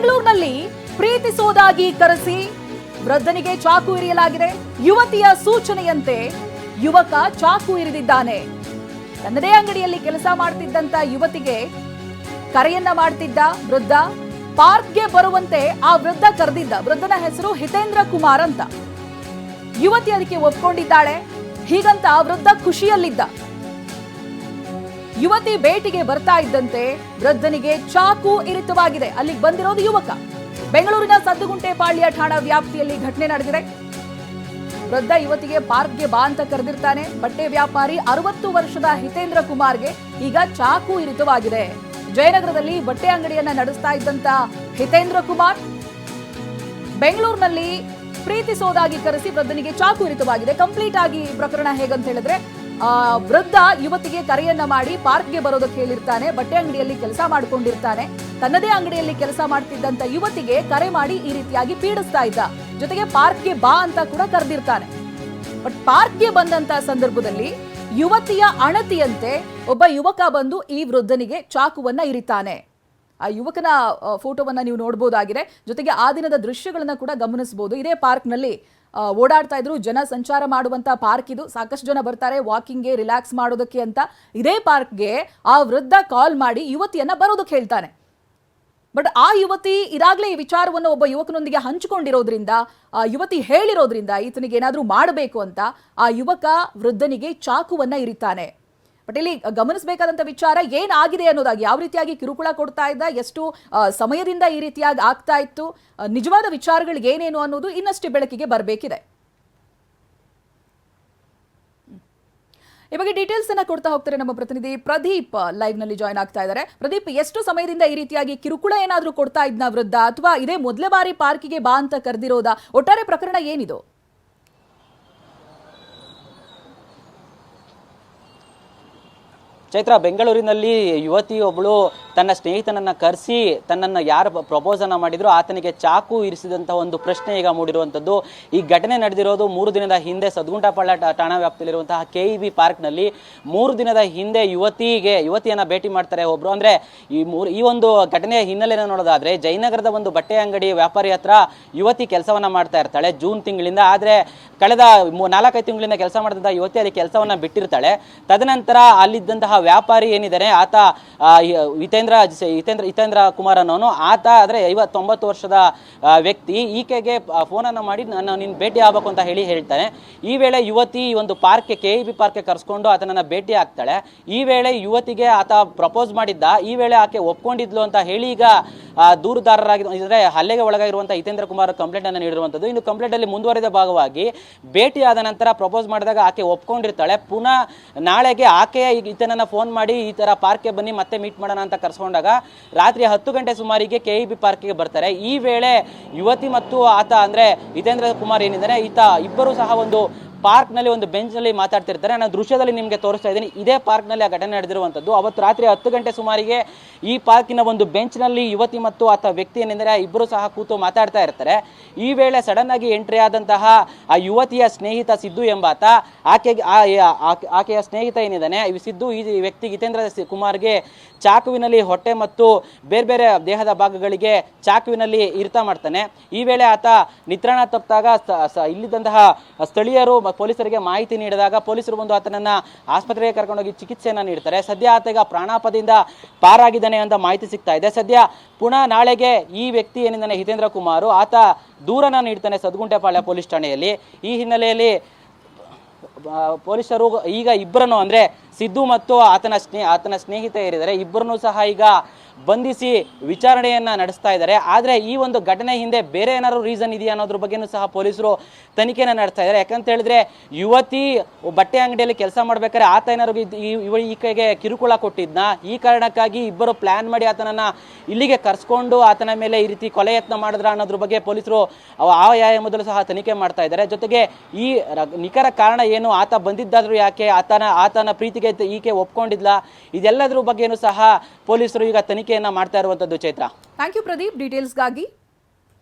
ಬೆಂಗಳೂರಿನಲ್ಲಿ ಪ್ರೀತಿಸೋದಾಗಿ ಕರೆಸಿ ವೃದ್ಧನಿಗೆ ಚಾಕು ಇರಿಯಲಾಗಿದೆ. ಯುವತಿಯ ಸೂಚನೆಯಂತೆ ಯುವಕ ಚಾಕು ಇರಿದಿದ್ದಾನೆ. ತನ್ನದೇ ಅಂಗಡಿಯಲ್ಲಿ ಕೆಲಸ ಮಾಡುತ್ತಿದ್ದಂತ ಯುವತಿಗೆ ಕರೆಯನ್ನ ಮಾಡ್ತಿದ್ದ ವೃದ್ಧ, ಪಾರ್ಕ್ಗೆ ಬರುವಂತೆ ಆ ವೃದ್ಧ ಕರೆದಿದ್ದ. ವೃದ್ಧನ ಹೆಸರು ಹಿತೇಂದ್ರ ಕುಮಾರ್ ಅಂತ. ಯುವತಿ ಅದಕ್ಕೆ ಒಪ್ಕೊಂಡಿದ್ದಾಳೆ. ಹೀಗಂತ ವೃದ್ಧ ಖುಷಿಯಲ್ಲಿದ್ದ. ಯುವತಿ ಭೇಟಿಗೆ ಬರ್ತಾ ಇದ್ದಂತೆ ವೃದ್ಧನಿಗೆ ಚಾಕು ಇರಿತವಾಗಿದೆ. ಅಲ್ಲಿಗೆ ಬಂದಿರೋದು ಯುವಕ. ಬೆಂಗಳೂರಿನ ಸದ್ದುಗುಂಟೆ ಪಾಳ್ಯ ಠಾಣಾ ವ್ಯಾಪ್ತಿಯಲ್ಲಿ ಘಟನೆ ನಡೆದಿದೆ. ವೃದ್ಧ ಯುವತಿಗೆ ಪಾರ್ಕ್ಗೆ ಬಾ ಅಂತ ಕರೆದಿರ್ತಾನೆ. ಬಟ್ಟೆ ವ್ಯಾಪಾರಿ ಅರವತ್ತು ವರ್ಷದ ಹಿತೇಂದ್ರ ಕುಮಾರ್ಗೆ ಈಗ ಚಾಕು ಇರಿತವಾಗಿದೆ. ಜಯನಗರದಲ್ಲಿ ಬಟ್ಟೆ ಅಂಗಡಿಯನ್ನ ನಡೆಸ್ತಾ ಇದ್ದಂತ ಹಿತೇಂದ್ರ ಕುಮಾರ್ ಬೆಂಗಳೂರಿನಲ್ಲಿ ಪ್ರೀತಿಸೋದಾಗಿ ಕರೆಸಿ ವೃದ್ಧನಿಗೆ ಚಾಕು ಇರಿತವಾಗಿದೆ. ಕಂಪ್ಲೀಟ್ ಆಗಿ ಪ್ರಕರಣ ಹೇಗಂತ ಹೇಳಿದ್ರೆ ವೃದ್ಧ ಯುವತಿಗೆ ಕರೆಯನ್ನ ಮಾಡಿ ಪಾರ್ಕ್ಗೆ ಬರೋದಕ್ಕೆ ಹೇಳಿರ್ತಾನೆ ಬಟ್ಟೆ ಅಂಗಡಿಯಲ್ಲಿ ಕೆಲಸ ಮಾಡ್ಕೊಂಡಿರ್ತಾನೆ. ತನ್ನದೇ ಅಂಗಡಿಯಲ್ಲಿ ಕೆಲಸ ಮಾಡ್ತಿದ್ದಂತ ಯುವತಿಗೆ ಕರೆ ಮಾಡಿ ಈ ರೀತಿಯಾಗಿ ಪೀಡಿಸ್ತಾ ಇದ್ದ. ಜೊತೆಗೆ ಪಾರ್ಕ್ಗೆ ಬಾ ಅಂತ ಕೂಡ ಕರೆದಿರ್ತಾನೆ. ಬಟ್ ಪಾರ್ಕ್ಗೆ ಬಂದಂತ ಸಂದರ್ಭದಲ್ಲಿ ಯುವತಿಯ ಅಣತಿಯಂತೆ ಒಬ್ಬ ಯುವಕ ಬಂದು ಈ ವೃದ್ಧನಿಗೆ ಚಾಕುವನ್ನ ಇರಿತಾನೆ. ಆ ಯುವಕನ ಫೋಟೋವನ್ನ ನೀವು ನೋಡಬಹುದಾಗಿದೆ ಜೊತೆಗೆ ಆ ದಿನದ ದೃಶ್ಯಗಳನ್ನ ಕೂಡ ಗಮನಿಸಬಹುದು ಇದೇ ಪಾರ್ಕ್ನಲ್ಲಿ ಆ, ಓಡಾಡ್ತಾ ಇದ್ರು, ಜನ ಸಂಚಾರ ಮಾಡುವಂತ ಪಾರ್ಕ್ ಇದು. ಸಾಕಷ್ಟು ಜನ ಬರ್ತಾರೆ ವಾಕಿಂಗ್ಗೆ ರಿಲ್ಯಾಕ್ಸ್ ಮಾಡೋದಕ್ಕೆ ಅಂತ. ಇದೇ ಪಾರ್ಕ್ಗೆ ಆ ವೃದ್ಧ ಕಾಲ್ ಮಾಡಿ ಯುವತಿಯನ್ನ ಬರೋದಕ್ಕೆ ಹೇಳ್ತಾನೆ. ಬಟ್ ಆ ಯುವತಿ ಇದಾಗಲೇ ಈ ವಿಚಾರವನ್ನು ಒಬ್ಬ ಯುವಕನೊಂದಿಗೆ ಹಂಚಿಕೊಂಡಿರೋದ್ರಿಂದ, ಆ ಯುವತಿ ಹೇಳಿರೋದ್ರಿಂದ ಈತನಿಗೆ ಏನಾದರೂ ಮಾಡಬೇಕು ಅಂತ, ಆ ಯುವಕ ವೃದ್ಧನಿಗೆ ಚಾಕುವನ್ನ ಇರಿತಾನೆ. ಬಟ್ ಇಲ್ಲಿ ಗಮನಿಸಬೇಕಾದಂತ ವಿಚಾರ ಏನಾಗಿದೆ ಅನ್ನೋದಾಗಿ, ಯಾವ ರೀತಿಯಾಗಿ ಕಿರುಕುಳ ಕೊಡ್ತಾ ಇದ್ದ, ಎಷ್ಟು ಸಮಯದಿಂದ ಈ ರೀತಿಯಾಗಿ ಆಗ್ತಾ ಇತ್ತು ನಿಜವಾದ ವಿಚಾರಗಳು ಏನೇನು ಅನ್ನೋದು ಇನ್ನಷ್ಟು ಬೆಳಕಿಗೆ ಬರಬೇಕಿದೆ. ಇವಾಗ ಡೀಟೇಲ್ಸ್ ಅನ್ನ ಕೊಡ್ತಾ ಹೋಗ್ತಾರೆ ನಮ್ಮ ಪ್ರತಿನಿಧಿ ಪ್ರದೀಪ್ ಲೈವ್ನಲ್ಲಿ ಜಾಯ್ನ್ ಆಗ್ತಾ ಇದ್ದಾರೆ. ಪ್ರದೀಪ್, ಎಷ್ಟು ಸಮಯದಿಂದ ಈ ರೀತಿಯಾಗಿ ಕಿರುಕುಳ ಏನಾದರೂ ಕೊಡ್ತಾ ಇದ್ನ ವೃದ್ಧ, ಅಥವಾ ಇದೇ ಮೊದಲ ಬಾರಿ ಪಾರ್ಕಿಗೆ ಬಾ ಅಂತ ಕರೆದಿರೋದ, ಒಟ್ಟಾರೆ ಪ್ರಕರಣ ಏನಿದು? ಚೈತ್ರ ಬೆಂಗಳೂರಿನಲ್ಲಿ ಯುವತಿ ಒಬ್ಬಳು ತನ್ನ ಸ್ನೇಹಿತನನ್ನು ಕರೆಸಿ, ತನ್ನನ್ನು ಯಾರು ಪ್ರಪೋಸನ್ನು ಮಾಡಿದ್ರು, ಆತನಿಗೆ ಚಾಕು ಇರಿಸಿದಂಥ ಒಂದು ಪ್ರಶ್ನೆ ಈಗ ಮೂಡಿರುವಂಥದ್ದು ಈ ಘಟನೆ ನಡೆದಿರೋದು ಮೂರು ದಿನದ ಹಿಂದೆ ಸದ್ಗುಂಟಪಾಳ್ಯ ಠಾಣಾ ವ್ಯಾಪ್ತಿಯಲ್ಲಿರುವಂತಹ ಕೆ ಇ ಬಿ ಪಾರ್ಕ್ನಲ್ಲಿ. ಮೂರು ದಿನದ ಹಿಂದೆ ಯುವತಿಗೆ, ಯುವತಿಯನ್ನು ಭೇಟಿ ಮಾಡ್ತಾರೆ ಒಬ್ಬರು ಅಂದರೆ ಈ ಮೂರು, ಈ ಒಂದು ಘಟನೆಯ ಹಿನ್ನೆಲೆಯನ್ನು ನೋಡೋದಾದ್ರೆ, ಜಯನಗರದ ಒಂದು ಬಟ್ಟೆ ಅಂಗಡಿ ವ್ಯಾಪಾರಿ ಹತ್ರ ಯುವತಿ ಕೆಲಸವನ್ನು ಮಾಡ್ತಾ ಇರ್ತಾಳೆ ಜೂನ್ ತಿಂಗಳಿಂದ. ಆದರೆ ಕಳೆದ ನಾಲ್ಕೈದು ತಿಂಗಳಿಂದ ಕೆಲಸ ಮಾಡಿದಂಥ ಯುವತಿ ಅಲ್ಲಿ ಕೆಲಸವನ್ನು ಬಿಟ್ಟಿರ್ತಾಳೆ. ತದನಂತರ ಅಲ್ಲಿದ್ದಂತಹ ವ್ಯಾಪಾರಿ ಏನಿದ್ದಾರೆ, ಆತ ಹಿತೇಂದ್ರ ಹಿತೇಂದ್ರ ಹಿತೇಂದ್ರ ಕುಮಾರ್ ಅನ್ನೋನು. ಆತ ಆದರೆ ಐವತ್ತೊಂಬತ್ತು ವರ್ಷದ ವ್ಯಕ್ತಿ. ಈಕೆಗೆ ಫೋನನ್ನು ಮಾಡಿ ನಾನು ನಿನ್ನ ಭೇಟಿ ಆಗಬೇಕು ಅಂತ ಹೇಳಿ ಹೇಳ್ತಾನೆ. ಈ ವೇಳೆ ಯುವತಿ ಒಂದು ಪಾರ್ಕ್ಗೆ, ಕೆ ಇ ಬಿ ಪಾರ್ಕ್ಗೆ ಕರೆಸ್ಕೊಂಡು ಆತನನ್ನು ಭೇಟಿ ಆಗ್ತಾಳೆ. ಈ ವೇಳೆ ಯುವತಿಗೆ ಆತ ಪ್ರಪೋಸ್ ಮಾಡಿದ್ದ. ಈ ವೇಳೆ ಆಕೆ ಒಪ್ಕೊಂಡಿದ್ಲು ಅಂತ ಹೇಳಿ ಈಗ ದೂರುದಾರರಾಗಿ ಅಂದರೆ ಹಲ್ಲೆಗೆ ಒಳಗಾಗಿರುವಂಥ ಹಿತೇಂದ್ರ ಕುಮಾರ್ ಕಂಪ್ಲೇಂಟನ್ನು ನೀಡಿರುವಂಥದ್ದು ಇನ್ನು ಕಂಪ್ಲೇಂಟಲ್ಲಿ ಮುಂದುವರಿದ ಭಾಗವಾಗಿ ಭೇಟಿ ನಂತರ ಪ್ರಪೋಸ್ ಮಾಡಿದಾಗ ಆಕೆ ಒಪ್ಕೊಂಡಿರ್ತಾಳೆ. ಪುನಃ ನಾಳೆಗೆ ಆಕೆಯ ಈತನನ್ನು ಫೋನ್ ಮಾಡಿ ಈ ಥರ ಪಾರ್ಕ್ಗೆ ಬನ್ನಿ, ಮತ್ತೆ ಮೀಟ್ ಮಾಡೋಣ ಅಂತ ಕರ್ಸ್ಕೊಂಡಾಗ ರಾತ್ರಿ ಹತ್ತು ಗಂಟೆ ಸುಮಾರಿಗೆ ಕೆ ಇ ಬಿ ಪಾರ್ಕಿಗೆ ಬರ್ತಾರೆ. ಈ ವೇಳೆ ಯುವತಿ ಮತ್ತು ಆತ ಅಂದ್ರೆ ಹಿತೇಂದ್ರ ಕುಮಾರ್ ಏನಿದ್ದಾರೆ, ಈತ ಇಬ್ಬರು ಸಹ ಒಂದು ಪಾರ್ಕ್ನಲ್ಲಿ, ಒಂದು ಬೆಂಚ್ನಲ್ಲಿ ಮಾತಾಡ್ತಿರ್ತಾರೆ. ನಾನು ದೃಶ್ಯದಲ್ಲಿ ನಿಮಗೆ ತೋರಿಸ್ತಾ ಇದ್ದೀನಿ. ಇದೇ ಪಾರ್ಕ್ನಲ್ಲಿ ಆ ಘಟನೆ ನಡೆದಿರುವಂಥದ್ದು. ಅವತ್ತು ರಾತ್ರಿ ಹತ್ತು ಗಂಟೆ ಸುಮಾರಿಗೆ ಈ ಪಾರ್ಕಿನ ಒಂದು ಬೆಂಚ್ನಲ್ಲಿ ಯುವತಿ ಮತ್ತು ಆತ ವ್ಯಕ್ತಿ ಏನೆಂದರೆ ಇಬ್ಬರು ಸಹ ಕೂತು ಮಾತಾಡ್ತಾ ಇರ್ತಾರೆ. ಈ ವೇಳೆ ಸಡನ್ ಆಗಿ ಎಂಟ್ರಿ ಆದಂತಹ ಆ ಯುವತಿಯ ಸ್ನೇಹಿತ ಸಿದ್ದು ಎಂಬಾತ, ಆಕೆಗೆ, ಆ- ಆ- ಆಕೆ- ಆಕೆಯ ಸ್ನೇಹಿತ ಏನಿದ್ದಾನೆ ಸಿದ್ದು ಈ ವ್ಯಕ್ತಿ ಹಿತೇಂದ್ರ ಸಿ- ಕುಮಾರ್ಗೆ ಚಾಕುವಿನಲ್ಲಿ ಹೊಟ್ಟೆ ಮತ್ತು ಬೇರೆ ಬೇರೆ ದೇಹದ ಭಾಗಗಳಿಗೆ ಚಾಕುವಿನಲ್ಲಿ ಇರ್ತ ಮಾಡ್ತಾನೆ. ಈ ವೇಳೆ ಆತ ನಿತ್ರಣ ತಪ್ಪಿದಾಗ ಇಲ್ಲಿದ್ದಂತಹ ಸ್ಥಳೀಯರು ಪೊಲೀಸರಿಗೆ ಮಾಹಿತಿ ನೀಡಿದಾಗ ಪೊಲೀಸರು ಬಂದು ಆತನನ್ನ ಆಸ್ಪತ್ರೆಗೆ ಕರ್ಕೊಂಡೋಗಿ ಚಿಕಿತ್ಸೆಯನ್ನು ನೀಡ್ತಾರೆ. ಸದ್ಯ ಆತಗ ಪ್ರಾಣಾಪದಿಂದ ಪಾರಾಗಿದ್ದಾನೆ ಅಂತ ಮಾಹಿತಿ ಸಿಗ್ತಾ ಇದೆ. ಸದ್ಯ ಪುನಃ ನಾಳೆಗೆ ಈ ವ್ಯಕ್ತಿ ಏನಿದ್ದಾನೆ, ಹಿತೇಂದ್ರ ಕುಮಾರು, ಆತ ದೂರನ ನೀಡ್ತಾನೆ ಸದ್ಗುಂಟೆಪಾಳ್ಯ ಪೊಲೀಸ್ ಠಾಣೆಯಲ್ಲಿ. ಈ ಹಿನ್ನೆಲೆಯಲ್ಲಿ ಪೊಲೀಸರು ಈಗ ಇಬ್ಬರನ್ನು ಅಂದ್ರೆ ಸಿದ್ದು ಮತ್ತು ಆತನ ಸ್ನೇ, ಆತನ ಸ್ನೇಹಿತ ಏರಿದರೆ ಇಬ್ಬರನ್ನು ಸಹ ಈಗ ಬಂಧಿಸಿ ವಿಚಾರಣೆಯನ್ನ ನಡೆಸ್ತಾ ಇದ್ದಾರೆ. ಆದರೆ ಈ ಒಂದು ಘಟನೆ ಹಿಂದೆ ಬೇರೆ ಏನಾದ್ರು ರೀಸನ್ ಇದೆಯಾ ಅನ್ನೋದ್ರ ಬಗ್ಗೆನೂ ಸಹ ಪೊಲೀಸರು ತನಿಖೆನ ನಡೆಸ್ತಾ ಇದ್ದಾರೆ. ಯಾಕಂತ ಹೇಳಿದ್ರೆ ಯುವತಿ ಬಟ್ಟೆ ಅಂಗಡಿಯಲ್ಲಿ ಕೆಲಸ ಮಾಡ್ಬೇಕಾದ್ರೆ ಆತ ಏನಾದ್ರು ಇವಳು ಈ- ಈಕೆಗೆ ಕಿರುಕುಳ ಕೊಟ್ಟಿದ್ನ? ಈ ಕಾರಣಕ್ಕಾಗಿ ಇಬ್ಬರು ಪ್ಲಾನ್ ಮಾಡಿ ಆತನನ್ನ ಇಲ್ಲಿಗೆ ಕರ್ಸ್ಕೊಂಡು ಆತನ ಮೇಲೆ ಈ ರೀತಿ ಕೊಲೆ ಯತ್ನ ಮಾಡಿದ್ರ ಅನ್ನೋದ್ರ ಬಗ್ಗೆ ಪೊಲೀಸರು ಆಯಾಯ ಮೊದಲು ಸಹ ತನಿಖೆ ಮಾಡ್ತಾ ಇದ್ದಾರೆ. ಜೊತೆಗೆ ಈ ನಿಖರ ಕಾರಣ ಏನು? ಆತ ಬಂದಿದ್ದಾದ್ರೂ ಯಾಕೆ? ಆತನ ಆತನ ಪ್ರೀತಿಗೆ ತ- ಈಕೆ ಒಪ್ಕೊಂಡಿದ್ಲ? ಇದೆಲ್ಲದರ ಬಗ್ಗೆನೂ ಸಹ ಪೊಲೀಸರು ಈಗ ತನಿಖೆಯನ್ನ ಮಾಡ್ತಾ ಇರುವಂತದ್ದು ಚೈತ್ರ. Thank you Pradeep ಡೀಟೇಲ್ಸ್ಗಾಗಿ